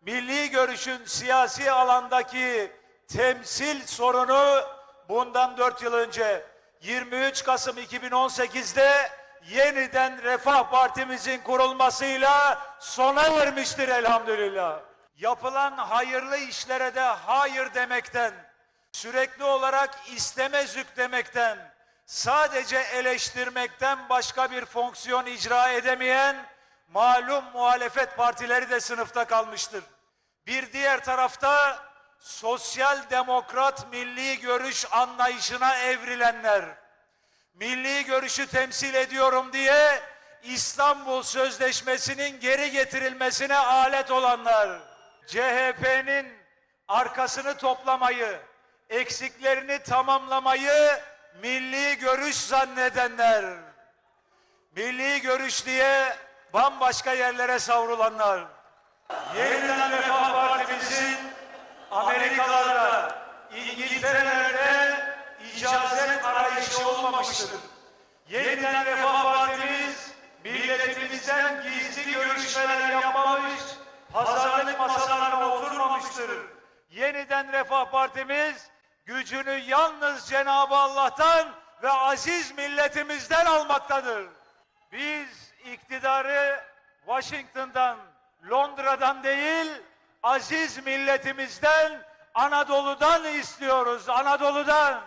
milli görüşün siyasi alandaki temsil sorunu bundan 4 yıl önce 23 Kasım 2018'de yeniden Refah Partimizin kurulmasıyla sona ermiştir elhamdülillah. Yapılan hayırlı işlere de hayır demekten, sürekli olarak istemezük demekten, sadece eleştirmekten başka bir fonksiyon icra edemeyen malum muhalefet partileri de sınıfta kalmıştır. Bir diğer tarafta sosyal demokrat milli görüş anlayışına evrilenler, milli görüşü temsil ediyorum diye İstanbul Sözleşmesi'nin geri getirilmesine alet olanlar, CHP'nin arkasını toplamayı, eksiklerini tamamlamayı milli görüş zannedenler, milli görüş diye bambaşka yerlere savrulanlar, yeniden Refah Partimizin Amerikalarda, İngiltere'lerde icazet arayışı olmamıştır. Yeniden Refah Partimiz milletimizden gizli görüşmeler yapmamış, pazarlık masalarına oturmamıştır. Yeniden Refah Partimiz gücünü yalnız Cenab-ı Allah'tan ve aziz milletimizden almaktadır. Biz iktidarı Washington'dan, Londra'dan değil, aziz milletimizden, Anadolu'dan istiyoruz, Anadolu'dan.